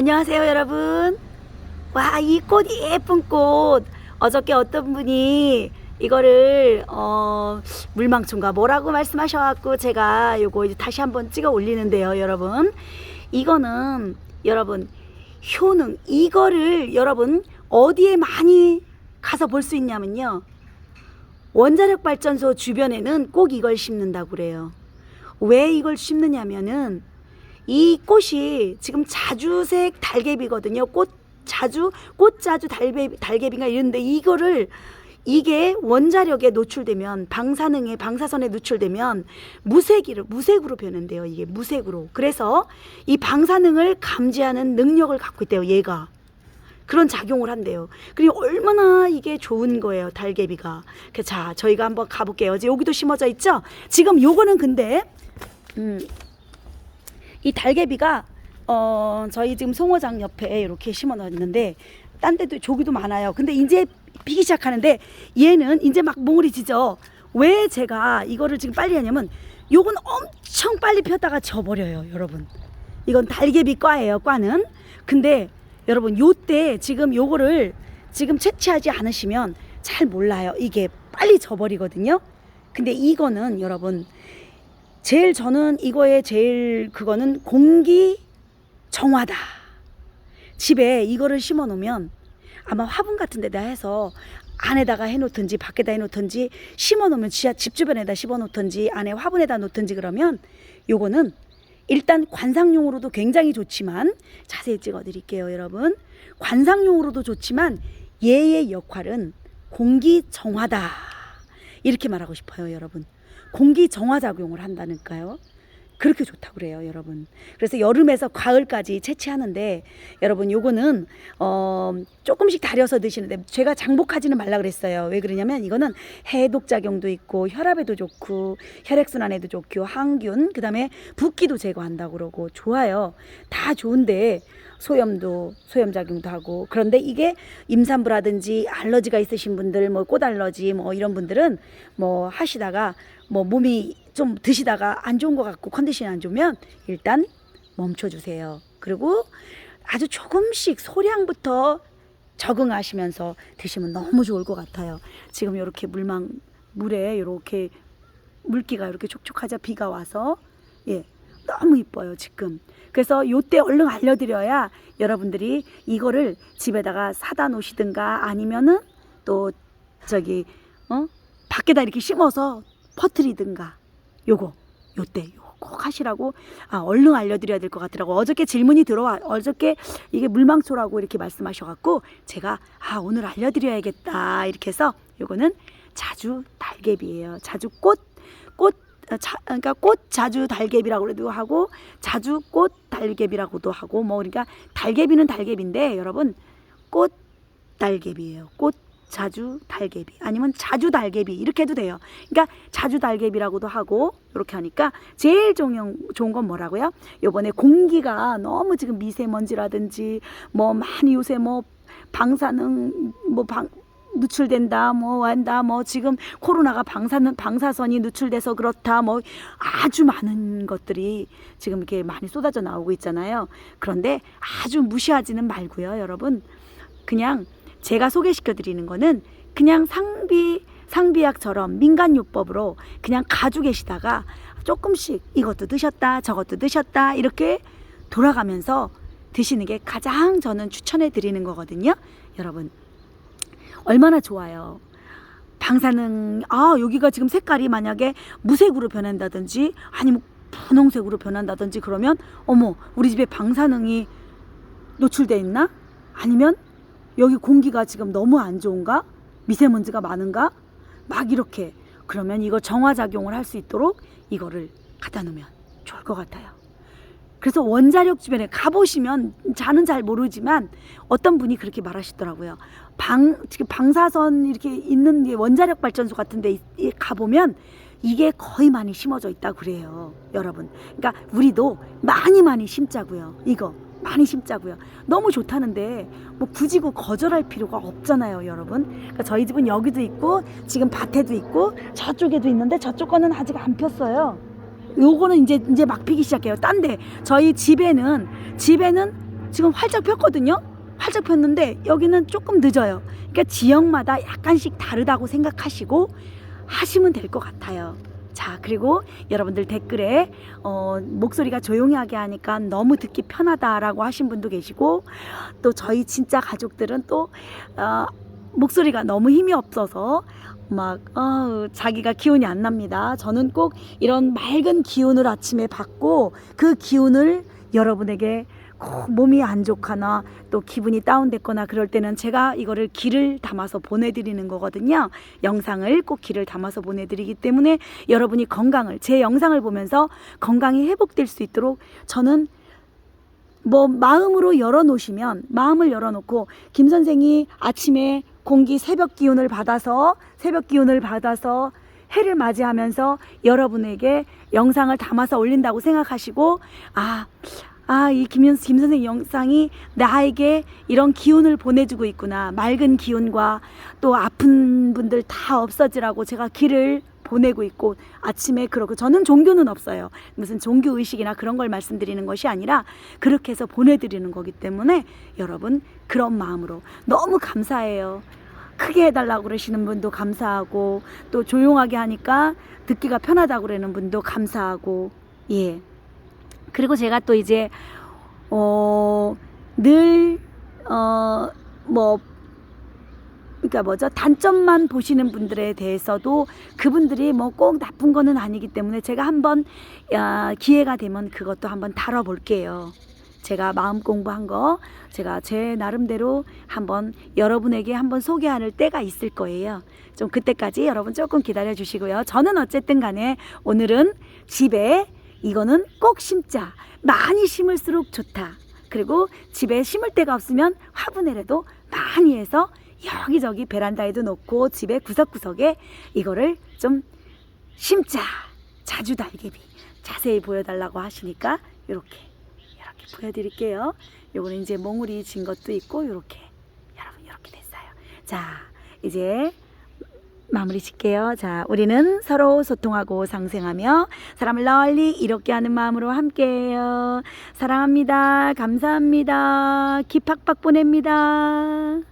안녕하세요, 여러분. 와, 이 꽃, 예쁜 꽃. 어저께 어떤 분이 이거를, 어, 물망초인가 뭐라고 말씀하셔갖고 제가 요거 이제 다시 한번 찍어 올리는데요, 여러분. 이거는, 여러분, 효능, 이거를 여러분, 어디에 많이 가서 볼 수 있냐면요. 원자력 발전소 주변에는 꼭 이걸 심는다고 그래요. 왜 이걸 심느냐면은 이 꽃이 지금 자주색 달개비거든요. 꽃 자주 꽃 자주 달개 달개비가 이런데 이거를 이게 원자력에 노출되면 방사능에 방사선에 노출되면 무색이로 무색으로 변한대요. 이게 무색으로. 그래서 이 방사능을 감지하는 능력을 갖고 있대요. 얘가. 그런 작용을 한대요. 그리고 얼마나 이게 좋은 거예요, 달개비가. 그 자, 저희가 한번 가볼게요. 이제 여기도 심어져 있죠? 지금 요거는 근데, 음, 이 달개비가, 어, 저희 지금 송어장 옆에 이렇게 심어 놨는데, 딴 데도 조기도 많아요. 근데 이제 피기 시작하는데, 얘는 이제 막 몽울이 지죠? 왜 제가 이거를 지금 빨리 하냐면, 요건 엄청 빨리 폈다가 져버려요, 여러분. 이건 달개비 과예요, 과는. 근데 여러분 요때 지금 요거를 지금 채취하지 않으시면 잘 몰라요. 이게 빨리 져버리거든요. 근데 이거는 여러분 제일 저는 이거에 제일 그거는 공기 정화다. 집에 이거를 심어 놓으면 아마 화분 같은 데다 해서 안에다가 해놓든지 밖에다 해놓든지 심어 놓으면 지하 집 주변에다 심어 놓든지 안에 화분에다 놓든지 그러면 요거는 일단 관상용으로도 굉장히 좋지만 자세히 찍어 드릴게요, 여러분. 관상용으로도 좋지만 얘의 역할은 공기 정화다. 이렇게 말하고 싶어요, 여러분. 공기 정화 작용을 한다니까요. 그렇게 좋다고 그래요, 여러분. 그래서 여름에서 가을까지 채취하는데 여러분 요거는 어 조금씩 달여서 드시는데 제가 장복하지는 말라 그랬어요. 왜 그러냐면 이거는 해독 작용도 있고 혈압에도 좋고 혈액 순환에도 좋고 항균 그다음에 붓기도 제거한다고 그러고 좋아요. 다 좋은데 소염도 소염 작용도 하고 그런데 이게 임산부라든지 알러지가 있으신 분들 뭐 꽃 알러지 뭐 이런 분들은 뭐 하시다가 뭐 몸이 좀 드시다가 안 좋은 것 같고 컨디션이 안 좋으면 일단 멈춰 주세요. 그리고 아주 조금씩 소량부터 적응하시면서 드시면 너무 좋을 것 같아요. 지금 이렇게 물망 물에 이렇게 물기가 이렇게 촉촉하자 비가 와서 예 너무 이뻐요 지금. 그래서 요때 얼른 알려드려야 여러분들이 이거를 집에다가 사다 놓으시든가 아니면은 또 저기 어 밖에다 이렇게 심어서 퍼트리든가 요거 요때 요거 꼭 하시라고 아 얼른 알려드려야 될 것 같더라고 어저께 질문이 들어와 어저께 이게 물망초라고 이렇게 말씀하셔갖고 제가 아 오늘 알려드려야겠다 이렇게 해서 요거는 자주 달개비예요 자주 꽃 꽃 자, 그러니까 꽃 자주 달개비라고도 하고 자주 꽃 달개비라고도 하고 뭐 그러니까 달개비는 달개비인데 여러분 꽃 달개비예요. 꽃 자주 달개비 아니면 자주 달개비 이렇게 해도 돼요. 그러니까 자주 달개비라고도 하고 이렇게 하니까 제일 좋은, 좋은 건 뭐라고요? 요번에 공기가 너무 지금 미세먼지라든지 뭐 많이 요새 뭐 방사능 뭐 방 누출된다 뭐 한다 뭐 지금 코로나가 방사능 방사선이 누출돼서 그렇다 뭐 아주 많은 것들이 지금 이렇게 많이 쏟아져 나오고 있잖아요. 그런데 아주 무시하지는 말고요, 여러분. 그냥 제가 소개시켜 드리는 거는 그냥 상비 상비약처럼 민간요법으로 그냥 가지고 계시다가 조금씩 이것도 드셨다 저것도 드셨다 이렇게 돌아가면서 드시는 게 가장 저는 추천해 드리는 거거든요. 여러분 얼마나 좋아요. 방사능 아 여기가 지금 색깔이 만약에 무색으로 변한다든지 아니면 분홍색으로 변한다든지 그러면 어머 우리 집에 방사능이 노출돼 있나? 아니면 여기 공기가 지금 너무 안 좋은가? 미세먼지가 많은가? 막 이렇게 그러면 이거 정화 작용을 할 수 있도록 이거를 갖다 놓으면 좋을 것 같아요. 그래서 원자력 주변에 가보시면 저는 잘 모르지만 어떤 분이 그렇게 말하시더라고요. 방 방사선 이렇게 있는 게 원자력 발전소 같은 데 가보면 이게 거의 많이 심어져 있다 그래요, 여러분. 그러니까 우리도 많이 많이 심자고요. 이거 많이 심자고요. 너무 좋다는데 뭐 굳이 그 거절할 필요가 없잖아요, 여러분. 그러니까 저희 집은 여기도 있고 지금 밭에도 있고 저쪽에도 있는데 저쪽 거는 아직 안 폈어요. 요거는 이제 이제 막 피기 시작해요. 딴 데 저희 집에는 집에는 지금 활짝 폈거든요. 활짝 폈는데 여기는 조금 늦어요. 그러니까 지역마다 약간씩 다르다고 생각하시고 하시면 될 것 같아요. 자, 그리고 여러분들 댓글에 어, 목소리가 조용하게 하니까 너무 듣기 편하다라고 하신 분도 계시고 또 저희 진짜 가족들은 또 어, 목소리가 너무 힘이 없어서 막 어, 자기가 기운이 안 납니다. 저는 꼭 이런 맑은 기운을 아침에 받고 그 기운을 여러분에게 꼭 몸이 안 좋거나 또 기분이 다운됐거나 그럴 때는 제가 이거를 기를 담아서 보내드리는 거거든요. 영상을 꼭 기를 담아서 보내드리기 때문에 여러분이 건강을 제 영상을 보면서 건강이 회복될 수 있도록 저는 뭐 마음으로 열어놓으시면 마음을 열어놓고 김 선생이 아침에 공기 새벽 기운을 받아서 새벽 기운을 받아서 해를 맞이하면서 여러분에게 영상을 담아서 올린다고 생각하시고 아, 아, 이 김, 김 선생 영상이 나에게 이런 기운을 보내주고 있구나. 맑은 기운과 또 아픈 분들 다 없어지라고 제가 길을 보내고 있고 아침에 그러고 저는 종교는 없어요. 무슨 종교 의식이나 그런 걸 말씀드리는 것이 아니라 그렇게 해서 보내드리는 거기 때문에 여러분 그런 마음으로 너무 감사해요. 크게 해달라고 그러시는 분도 감사하고 또 조용하게 하니까 듣기가 편하다고 그러는 분도 감사하고 예. 그리고 제가 또 이제 어, 어늘 어 뭐 그러니까 뭐죠 단점만 보시는 분들에 대해서도 그분들이 뭐 꼭 나쁜 거는 아니기 때문에 제가 한번 야, 기회가 되면 그것도 한번 다뤄볼게요. 제가 마음 공부한 거 제가 제 나름대로 한번 여러분에게 한번 소개할 때가 있을 거예요. 좀 그때까지 여러분 조금 기다려 주시고요. 저는 어쨌든 간에 오늘은 집에 이거는 꼭 심자. 많이 심을수록 좋다. 그리고 집에 심을 데가 없으면 화분에라도 많이 해서 여기저기 베란다에도 놓고 집에 구석구석에 이거를 좀 심자. 자주 달개비. 자세히 보여달라고 하시니까 이렇게 이렇게 보여드릴게요. 요거는 이제 몽울이 진 것도 있고 이렇게 여러분 이렇게 됐어요. 자 이제 마무리 짓게요. 자, 우리는 서로 소통하고 상생하며 사람을 널리 이롭게 하는 마음으로 함께해요. 사랑합니다. 감사합니다. 기팍팍 보냅니다.